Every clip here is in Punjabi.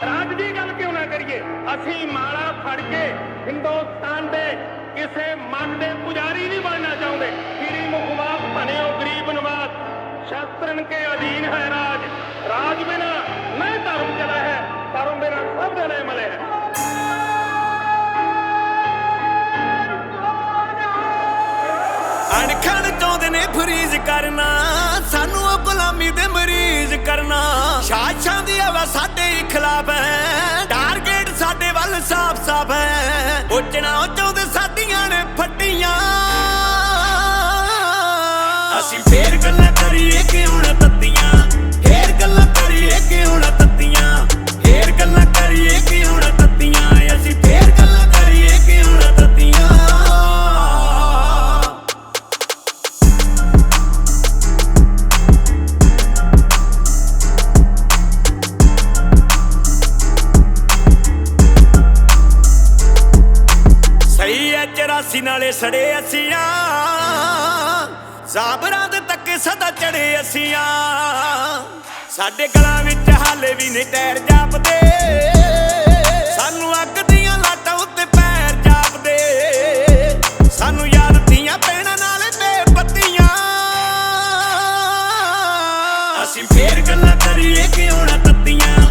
ਰਾਜ ਦੀ ਗੱਲ ਕਿਉਂ ਨਾ ਕਰੀਏ? ਅਸੀਂ ਮਾਲਾ ਫੜ ਕੇ ਹਿੰਦੁਸਤਾਨ ਦੇ ਕਿਸੇ ਮਨ ਦੇ ਪੁਜਾਰੀ ਨਹੀਂ ਬਣਨਾ ਚਾਹੁੰਦੇ। ਪੀਰੀ ਮੁਖਵਾਸ ਬਣਿਓ ਗਰੀਬ ਨਵਾਜ਼ ਸ਼ਾਸਤਰਨ ਕੇ ਅਧੀਨ ਹੈ ਰਾਜ। ਰਾਜ ਬਿਨਾ ਨਹੀਂ ਧਰਮ ਚਲਾ ਹੈ, ਧਰਮ ਬਿਨਾ ਸਭ ਜਨੇ ਮਲੇ ਹੈ। ਅਣਖਣ ਚਾਹੁੰਦੇ ਨੇ ਫਰੀਜ਼ ਕਰਨਾ, ਸਾਨੂੰ ਉਹ ਗੁਲਾਮੀ ਦੇ ਮਰੀਜ਼ ਕਰਨਾ। ਸ਼ਾਸ਼ਾਂ ਦੀ ਹਵਾ ਸਾਡੇ ਖਿਲਾਫ ਹੈ। ਟਾਰਗੇਟ ਸਾਡੇ ਵੱਲ ਸਾਫ਼-ਸਾਫ਼ ਹੈ। ਉੱਚਣਾ ਉਹ ਚਾਹੁੰਦੇ ਸਾਡੀਆਂ ਨੇ ਫੱਟੀਆਂ। ਅਸੀਂ ਫੇਰ ਗੱਲਾਂ ਕਰੀਏ ਕਿਉਂ ਨਾ? ਐ 84 ਨਾਲੇ ਸੜੇ ਅਸੀਆਂ। ਸਾਬਰਾਂ ਦੇ ਤੱਕੇ ਸਦਾ ਚੜੇ ਅਸੀਆਂ। ਸਾਡੇ ਗਲਾਂ ਵਿੱਚ ਹਾਲੇ ਵੀ ਨਹੀਂ ਟਾਇਰ ਜਾਪਦੇ। ਸਾਨੂੰ ਅੱਗ ਦੀਆਂ ਲਾਟਾਂ ਉੱਤੇ ਪੈਰ ਜਾਪਦੇ। ਸਾਨੂੰ ਯਾਦ ਦੀਆਂ ਪੈਣਾ ਨਾਲ ਬੇਪੱਤੀਆਂ। ਅਸੀਂ ਫੇਰ ਗੱਲਾਂ ਕਰੀਏ ਕਿਉਂ ਨਾ ਤੱਤੀਆਂ।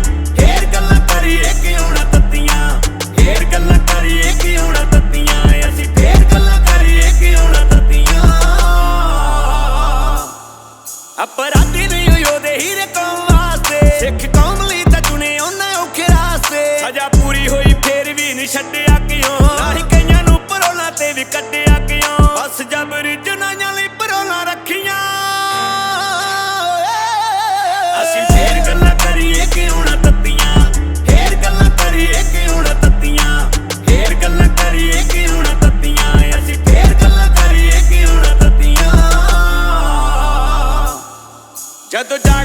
ਅਪਰਾਧੀ ਨਹੀਂ ਉਹਦੇ ਹੀਰੇ ਕੌਮ ਵਾਸਤੇ। ਸਿੱਖ ਕੌਮ ਲਈ ਤਾਂ ਚੁਣੇ ਉਹਨੇ ਔਖੇ ਰਾਸਤੇ। ਸਜ਼ਾ ਪੂਰੀ ਹੋਈ, ਫੇਰ ਵੀ ਨਹੀਂ ਛੱਡੇ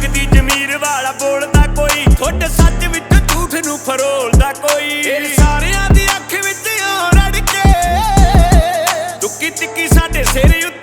ਜਾਗਦੀ ਜ਼ਮੀਰ ਵਾਲਾ ਬੋਲਦਾ ਕੋਈ। ਥੋੜੇ ਸੱਚ ਵਿੱਚ ਝੂਠ ਨੂੰ ਫਰੋਲਦਾ ਕੋਈ। ਇਹ ਸਾਰਿਆਂ ਦੀ ਅੱਖ ਵਿੱਚ ਓ ਰੜ ਕੇ ਦੁੱਕੀ ਟਿੱਕੀ ਸਾਡੇ ਸਿਰ ਉੱਤੇ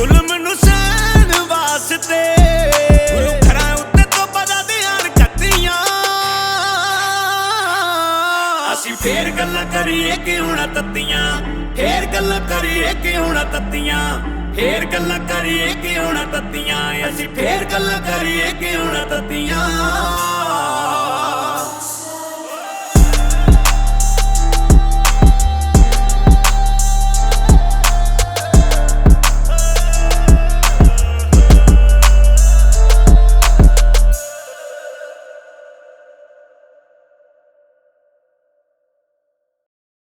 ਜ਼ੁਲਮ ਨੂੰ ਸਹਿਣ ਵਾਸਤੇ। ਗੁਰੂ ਘਰਾਂ ਉੱਤੇ ਤੋਂ ਬਦਾ ਧਿਆਨ ਕੱਤੀਆਂ ਅਸੀਂ ਫੇਰ ਗੱਲਾਂ ਕਰੀਏ ਕਿਉਂ ਨਾ ਤੱਤੀਆਂ। ਫੇਰ ਗੱਲਾਂ ਕਰੀਏ ਕਿਉਂ ਨਾ ਤੱਤੀਆਂ। ਫੇਰ ਗੱਲਾਂ ਕਰੀਏ ਕਿ ਹੁਣ ਤੱਤੀਆਂ। ਅਸੀਂ ਫੇਰ ਗੱਲਾਂ ਕਰੀਏ ਕਿਉਂ ਨਾ ਤੱਤੀਆਂ।